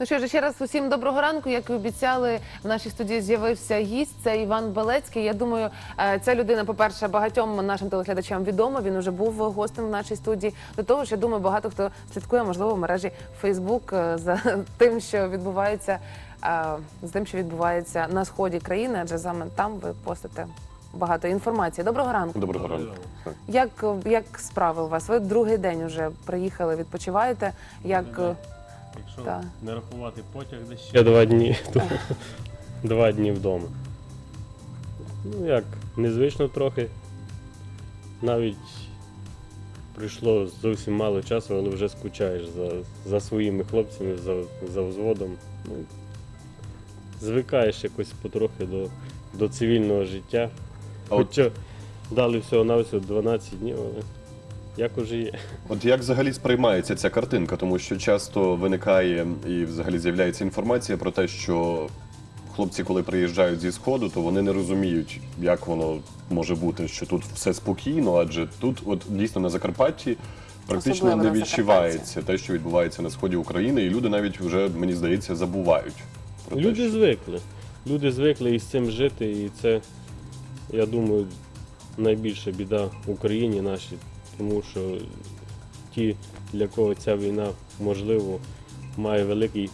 Ну що ж, ще раз усім доброго ранку. Як і обіцяли, в нашій студії з'явився гість. Це Іван Белецький. Я думаю, е, ця людина, по-перше, багатьом нашим телеглядачам відома. Він уже був гостем в нашій студії. До того ж, я думаю, багато хто слідкує, можливо, в мережі Фейсбук за тим, що відбувається е, з тим, що відбувається на сході країни, адже саме там ви постите багато інформації. Доброго ранку. Доброго ранку. Як, як справи у вас? Ви другий день вже приїхали, відпочиваєте. Як Якщо Так. не рахувати потяг, десь ще два дні, то два дні вдома. Ну як, незвично трохи. Навіть прийшло зовсім мало часу, але вже скучаєш за, за своїми хлопцями, за, за взводом. Ну, звикаєш якось потрохи до, до цивільного життя. А от, Хоча дали всього на всього 12 днів, але як уже є. от як взагалі сприймається ця картинка? Тому що часто виникає і взагалі з'являється інформація про те, що хлопці, коли приїжджають зі сходу, то вони не розуміють, як воно може бути, що тут все спокійно, адже тут, от дійсно на Закарпатті. Практично Особливо не на відчувається те, що відбувається на сході України, і люди навіть вже, мені здається, забувають про те, Люди що... звикли. Люди звикли із цим жити, і це, я думаю, найбільша біда в Україні нашій, тому що ті, для кого ця війна, можливо, має великий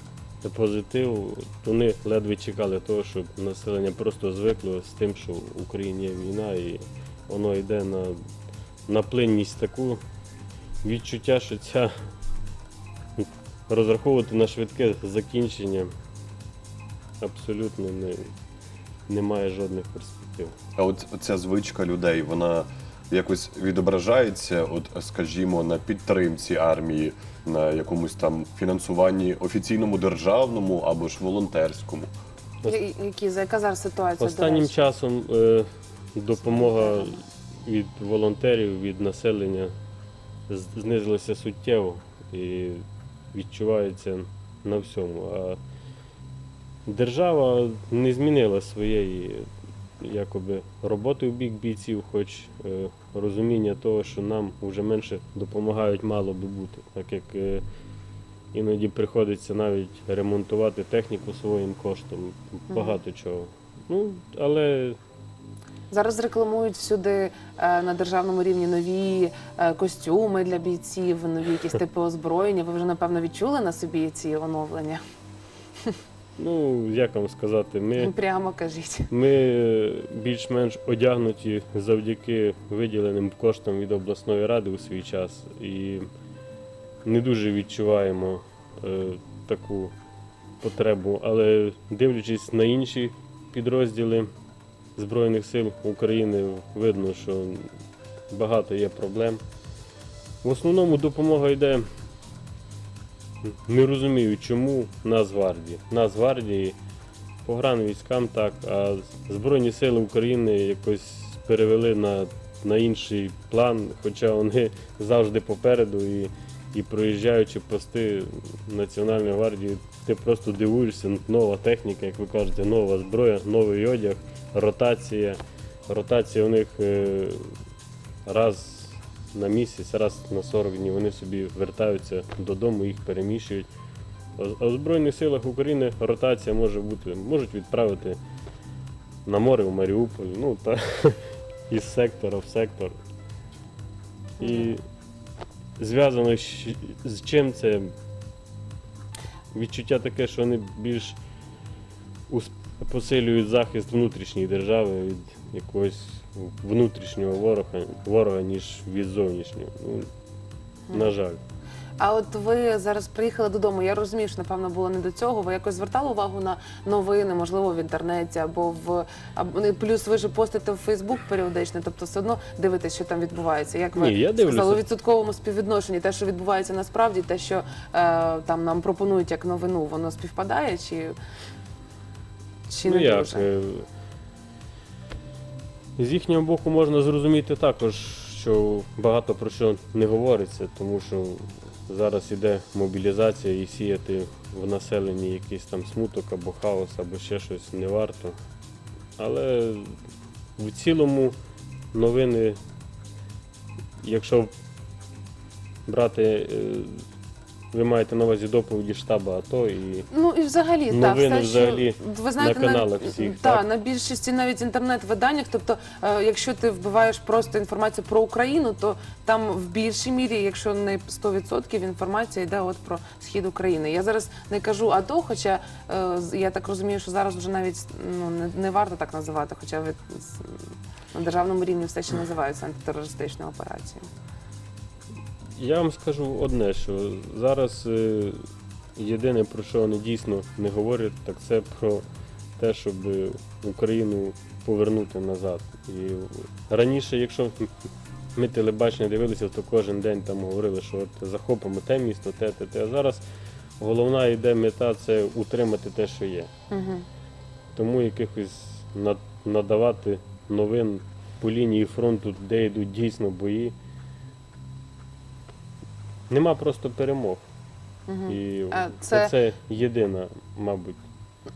позитив, вони ледве чекали того, щоб населення просто звикло з тим, що в Україні є війна, і воно йде на, на плинність таку відчуття, що ця розраховувати на швидке закінчення абсолютно не, немає жодних перспектив. А от ця звичка людей, вона якось відображається, от скажімо, на підтримці армії, на якомусь там фінансуванні офіційному державному або ж волонтерському. я- які за яка зараз ситуація? до Останнім речі? часом е, допомога від волонтерів, від населення з- знизилася суттєво і відчувається на всьому. А держава не змінила своєї якоби, роботи в бік бійців, хоч е, розуміння того, що нам вже менше допомагають, мало би бути. Так як е, іноді приходиться навіть ремонтувати техніку своїм коштом, багато чого. Ну, але Зараз рекламують всюди е, на державному рівні нові е, костюми для бійців, нові якісь типи озброєння. Ви вже напевно відчули на собі ці оновлення? Ну, як вам сказати, ми. Прямо кажіть. Ми е, більш-менш одягнуті завдяки виділеним коштам від обласної ради у свій час і не дуже відчуваємо е, таку потребу. Але дивлячись на інші підрозділи Збройних сил України, видно, що багато є проблем. В основному допомога йде. Не розумію, чому Нацгвардії. Нацгвардії погранвійськам так, а Збройні Сили України якось перевели на, на інший план, хоча вони завжди попереду і, і проїжджаючи пости Національної гвардії, ти просто дивуєшся, нова техніка, як ви кажете, нова зброя, новий одяг, ротація. Ротація у них е, раз на місяць, раз на 40 днів вони собі вертаються додому, їх переміщують. А в Збройних силах України ротація може бути, можуть відправити на море в Маріуполь, ну та із сектора в сектор. І зв'язано з чим це відчуття таке, що вони більш посилюють захист внутрішньої держави від якогось внутрішнього ворога, ворога ніж від зовнішнього. Ну, на жаль. А от ви зараз приїхали додому. Я розумію, що напевно було не до цього. Ви якось звертали увагу на новини, можливо, в інтернеті або в або ну, плюс ви ж постите в Фейсбук періодично, тобто все одно дивитесь, що там відбувається. Як ви Ні, я дивлюся. сказали у відсотковому співвідношенні, те, що відбувається насправді, те, що е, там нам пропонують як новину, воно співпадає чи, чи ну не як, дуже? З їхнього боку можна зрозуміти також, що багато про що не говориться, тому що зараз іде мобілізація і сіяти в населенні якийсь там смуток або хаос, або ще щось не варто. Але в цілому новини, якщо брати е, ви маєте на увазі доповіді штабу АТО і Ну і взагалі так, Новини все, взагалі що ви знаєте, на каналах всіх, та, так? на більшості навіть інтернет-виданнях. Тобто, е, якщо ти вбиваєш просто інформацію про Україну, то там в більшій мірі, якщо не 100% інформація йде от про схід України. Я зараз не кажу АТО, хоча е, я так розумію, що зараз вже навіть ну не, не варто так називати, хоча ви на державному рівні все ще називаються антитерористичною операцією. Я вам скажу одне, що зараз е, єдине, про що вони дійсно не говорять, так це про те, щоб Україну повернути назад. І раніше, якщо ми телебачення дивилися, то кожен день там говорили, що от захопимо те місто, те, те, те. А зараз головна йде мета це утримати те, що є. Угу. Тому якихось над- надавати новин по лінії фронту, де йдуть дійсно бої. Нема просто перемог. Угу. І А це... це- єдина, мабуть.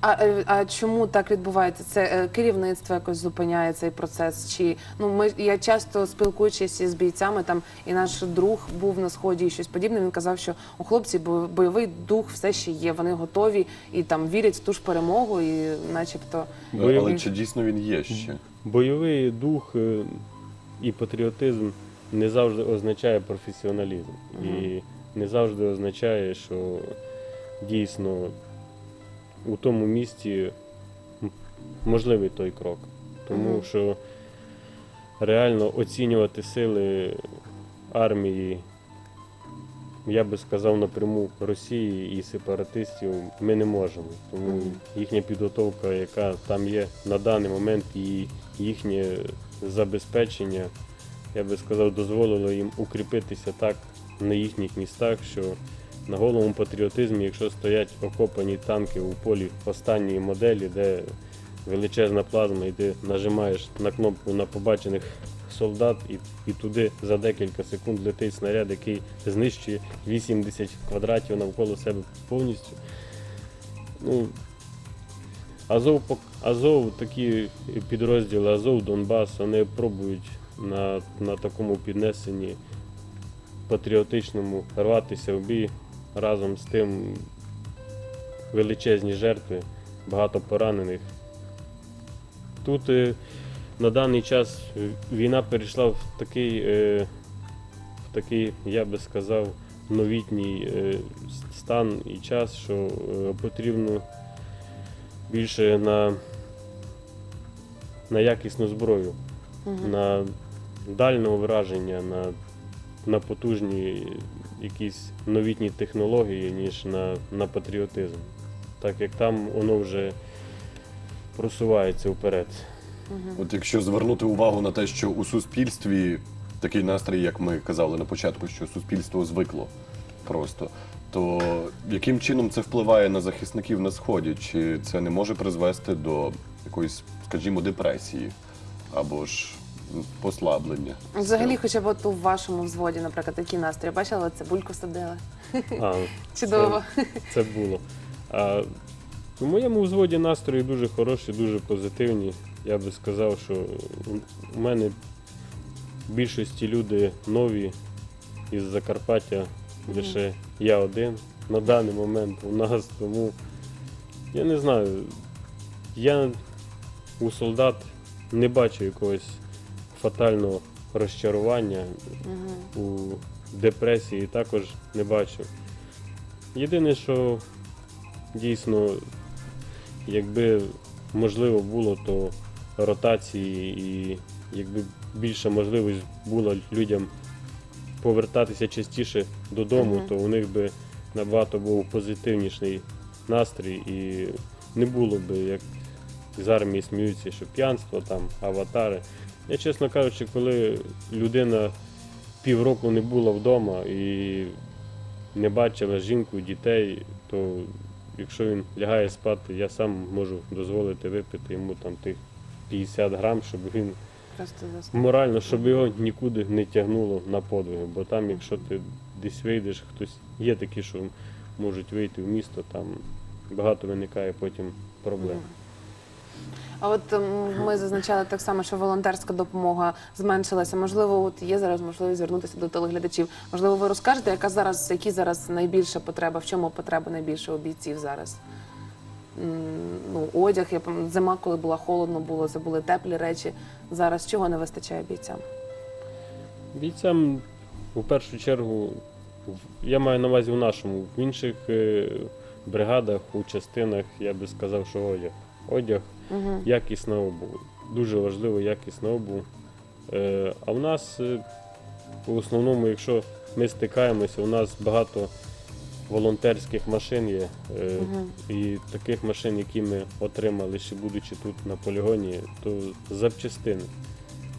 А, е, а чому так відбувається? Це е, керівництво якось зупиняє цей процес? Чи ну ми я часто спілкуючись із бійцями, там і наш друг був на сході і щось подібне. Він казав, що у хлопців бо- бойовий дух все ще є. Вони готові і там вірять в ту ж перемогу, і начебто Бойовий- Але чи дійсно він є ще? Бойовий дух е, і патріотизм не завжди означає професіоналізм. І не завжди означає, що дійсно у тому місті можливий той крок. Тому Мгм. що реально оцінювати сили армії, я би сказав напряму Росії і сепаратистів ми не можемо. Тому їхня підготовка, яка там є на даний момент, і їхнє забезпечення, я би сказав, дозволило їм укріпитися так на їхніх містах, що на голому патріотизмі, якщо стоять окопані танки у полі останньої моделі, де величезна плазма, і ти нажимаєш на кнопку на побачених солдат, і, і туди за декілька секунд летить снаряд, який знищує 80 квадратів навколо себе повністю. Ну, Азов, Азов, такі підрозділи Азов, Донбас, вони пробують на, на такому піднесенні патріотичному рватися в бій. Разом з тим величезні жертви, багато поранених. Тут е, на даний час війна перейшла в такий, е, в такий, я би сказав, новітній е, стан і час, що потрібно більше на, на якісну зброю, Мгм. на дальнього враження, на, на потужні якісь новітні технології, ніж на, на патріотизм. Так як там воно вже просувається вперед. От якщо звернути увагу на те, що у суспільстві такий настрій, як ми казали на початку, що суспільство звикло просто, то яким чином це впливає на захисників на сході? Чи це не може призвести до якоїсь, скажімо, депресії або ж послаблення? Взагалі, хоча б от у вашому взводі, наприклад, такі настрої. Бачила, цибульку садили. А, Чудово. це було. А у моєму взводі настрої дуже хороші, дуже позитивні. Я би сказав, що у мене в більшості люди нові із Закарпаття, лише я один на даний момент у нас. Тому я не знаю, я у солдат не бачу якогось фатального розчарування Мгм. у депресії також не бачу. Єдине, що дійсно, якби можливо було, то ротації і якби більша можливість була людям повертатися частіше додому, Мгм. то у них би набагато був позитивніший настрій і не було би, як з армії сміються, що п'янство, там, аватари. Я, чесно кажучи, коли людина півроку не була вдома і не бачила жінку, дітей, то якщо він лягає спати, я сам можу дозволити випити йому там тих 50 грам, щоб він морально, щоб його нікуди не тягнуло на подвиги. Бо там, якщо ти десь вийдеш, хтось є такі, що можуть вийти в місто, там багато виникає потім проблем. А от ем, ми зазначали так само, що волонтерська допомога зменшилася. Можливо, от є зараз можливість звернутися до телеглядачів. Можливо, ви розкажете, яка зараз, які зараз найбільша потреба, в чому потреба найбільше у бійців зараз? Ну, одяг, я зима, коли була холодно, було це були теплі речі. Зараз чого не вистачає бійцям? Бійцям у першу чергу, я маю на увазі в нашому, в інших е, бригадах, у частинах, я би сказав, що одяг. Одяг, Угу. якісна обув. Дуже важливо якісна обув. Е, А в нас е, в основному, якщо ми стикаємося, у нас багато волонтерських машин є. е, Мгм. І таких машин, які ми отримали ще будучи тут на полігоні, то запчастини.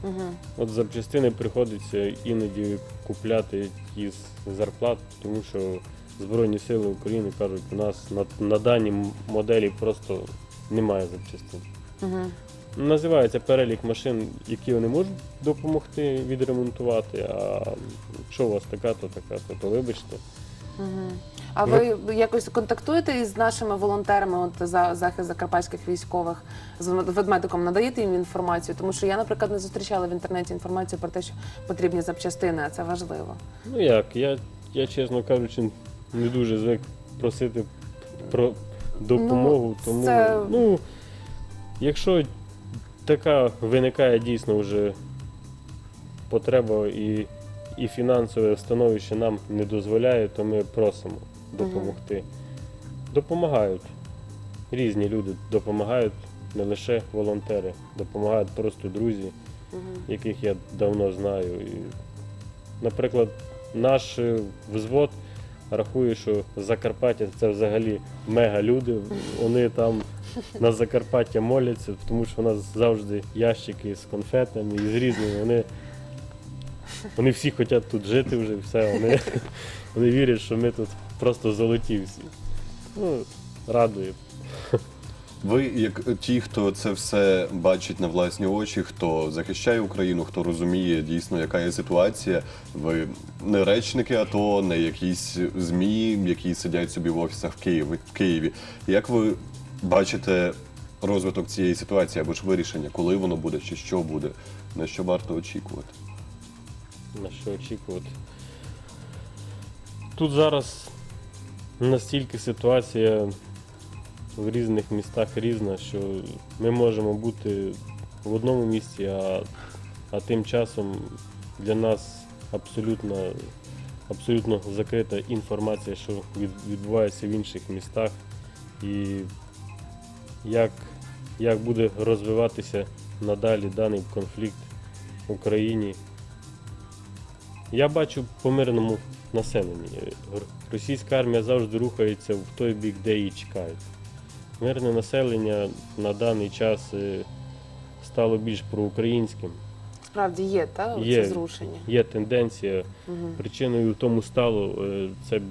Угу. От запчастини приходиться іноді купляти із зарплат, тому що Збройні Сили України кажуть, у нас на, на даній моделі просто немає запчастин. Угу. Називається перелік машин, які вони можуть допомогти відремонтувати. А якщо у вас така, то така, то, то вибачте. Угу. А ви якось контактуєте із нашими волонтерами, от за захист закарпатських військових з ведмедиком надаєте їм інформацію? Тому що я, наприклад, не зустрічала в інтернеті інформацію про те, що потрібні запчастини, а це важливо. Ну як, я, я чесно кажучи, не дуже звик просити про допомогу. Ну, тому, це- ну, якщо така виникає дійсно вже потреба і, і фінансове становище нам не дозволяє, то ми просимо допомогти. Допомагають. Різні люди допомагають, не лише волонтери, допомагають просто друзі Угу. яких я давно знаю. І, наприклад, наш е, взвод рахує, що Закарпаття це взагалі мега люди. Вони там на Закарпаття моляться, тому що у нас завжди ящики з конфетами і з різними. Вони, вони всі хочуть тут жити вже, все. Вони, вони вірять, що ми тут просто золоті всі. Ну, радує. Ви, як ті, хто це все бачить на власні очі, хто захищає Україну, хто розуміє дійсно, яка є ситуація. Ви не речники АТО, не якісь змі, які сидять собі в офісах в Києві. В Києві. Як ви бачите розвиток цієї ситуації або ж вирішення, коли воно буде, чи що буде, на що варто очікувати? на що очікувати. Тут зараз настільки ситуація в різних містах різна, що ми можемо бути в одному місці, а, а тим часом для нас абсолютно, абсолютно закрита інформація, що відбувається в інших містах, і як, як буде розвиватися надалі даний конфлікт в Україні. Я бачу по мирному населенні. Російська армія завжди рухається в той бік, де її чекають. Мирне населення на даний час е, стало більш проукраїнським. Справді є, та це зрушення. Є тенденція. Угу. Причиною тому стало е, це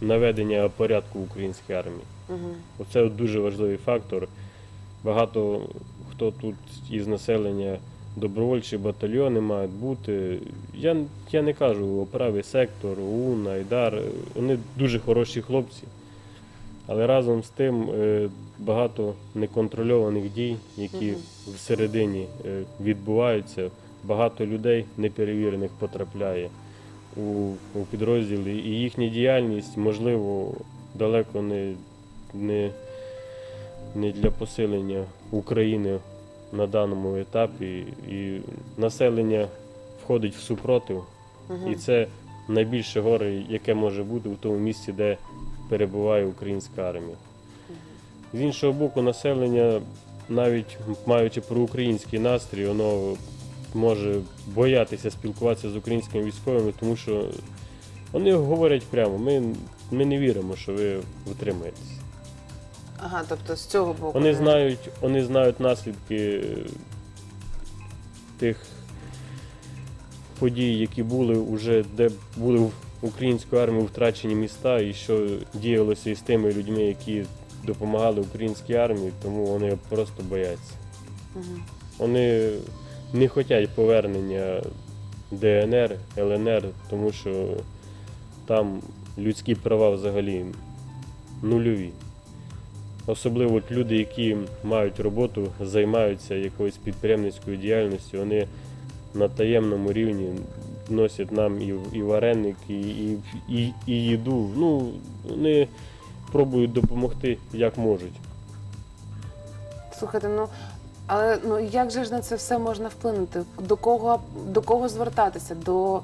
наведення порядку в українській армії. Угу. Оце дуже важливий фактор. Багато хто тут із населення добровольчі батальйони мають бути. Я, я не кажу правий сектор, ОУН, Айдар. е, Вони дуже хороші хлопці. Але разом з тим е, багато неконтрольованих дій, які всередині е, відбуваються. Багато людей неперевірених потрапляє у, у підрозділи, і їхня діяльність, можливо, далеко не, не, не для посилення України на даному етапі. І населення входить в супротив, Угу. і це найбільше горе, яке може бути в тому місці, де перебуває українська армія. З іншого боку, населення, навіть маючи проукраїнський настрій, воно може боятися спілкуватися з українськими військовими, тому що вони говорять прямо, ми, ми не віримо, що ви втримаєтесь. Ага, тобто з цього боку. Вони знають, вони знають наслідки тих подій, які були вже, де були в українською армією втрачені міста, і що діялося із тими людьми, які допомагали українській армії, тому вони просто бояться. Мгм. Вони не хочуть повернення ДНР, ЛНР, тому що там людські права взагалі нульові. особливо люди, які мають роботу, займаються якоюсь підприємницькою діяльністю, вони на таємному рівні носять нам і, і вареники, і, і, і їду. Ну, вони пробують допомогти як можуть. Слухайте, ну але ну як же ж на це все можна вплинути? До кого до кого звертатися? До,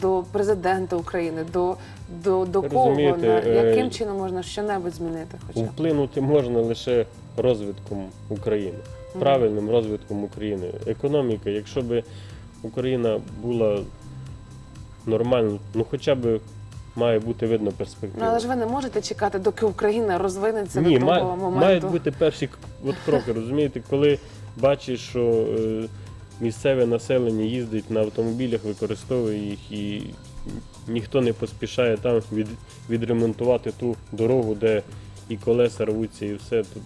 до президента України, до, до, до кого? На, е, яким чином можна щонебудь змінити? Хоча? Вплинути можна лише розвитком України, правильним розвитком України. Економіка, якщо б Україна була нормальна, ну хоча б має бути видно Ну, перспектива. але ж ви не можете чекати, доки Україна розвинеться Ні, до того має, моменту. мають бути перші от кроки, розумієте, коли бачиш, що е, місцеве населення їздить на автомобілях, використовує їх і ніхто не поспішає там від, відремонтувати ту дорогу, де і колеса рвуться, і все тут.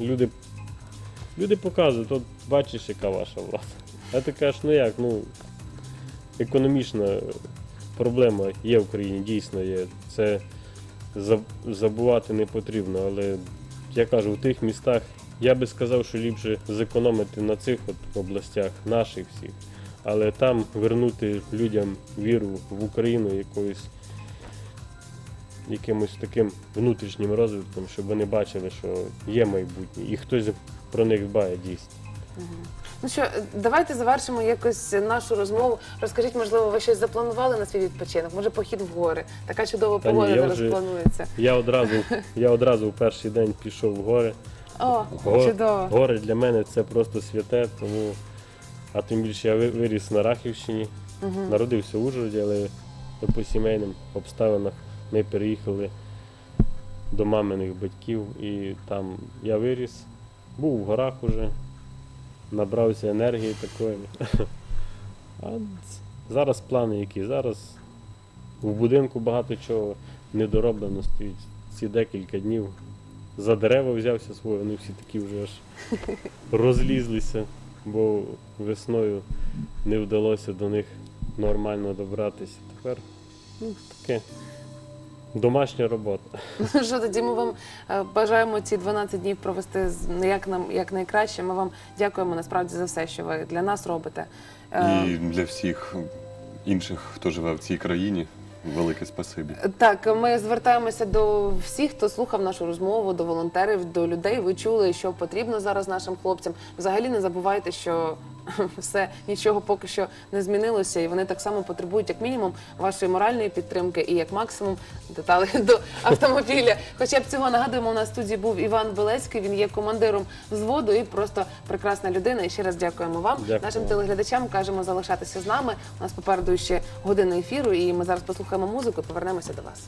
Люди, люди показують, от бачиш, яка ваша влада. А ти кажеш, ну як, ну економічна проблема є в Україні, дійсно є. Це забувати не потрібно, але я кажу, в тих містах я би сказав, що ліпше зекономити на цих от областях, наших всіх, але там вернути людям віру в Україну якоюсь якимось таким внутрішнім розвитком, щоб вони бачили, що є майбутнє, і хтось про них дбає дійсно. Ну що, давайте завершимо якось нашу розмову. Розкажіть, можливо, ви щось запланували на свій відпочинок? Може, похід в гори? Така чудова Та ні, погода я зараз вже- планується. Я одразу, я одразу в перший день пішов в гори. О, Го- чудово. Гори для мене це просто святе, тому а тим більше я ви- виріс на Рахівщині, народився в Ужгороді, але по сімейним обставинах ми переїхали до маминих батьків і там я виріс, був в горах уже, набрався енергії такої. А зараз плани які? Зараз в будинку багато чого недороблено стоїть. Ці декілька днів за дерева взявся своє, вони всі такі вже аж розлізлися, бо весною не вдалося до них нормально добратися. Тепер ну, таке домашня робота. Ну що тоді ми вам е, бажаємо ці 12 днів провести з- як нам як найкраще. Ми вам дякуємо насправді за все, що ви для нас робите. Е, І для всіх інших, хто живе в цій країні, велике спасибі. Так, ми звертаємося до всіх, хто слухав нашу розмову, до волонтерів, до людей. Ви чули, що потрібно зараз нашим хлопцям. Взагалі не забувайте, що все нічого поки що не змінилося, і вони так само потребують, як мінімум, вашої моральної підтримки і як максимум деталей до автомобіля. Хоча б цього нагадуємо, у нас в студії був Іван Белецький. Він є командиром взводу і просто прекрасна людина. І ще раз дякуємо вам. Дякую. Нашим телеглядачам кажемо залишатися з нами. У нас попереду ще година ефіру, і ми зараз послухаємо музику і повернемося до вас.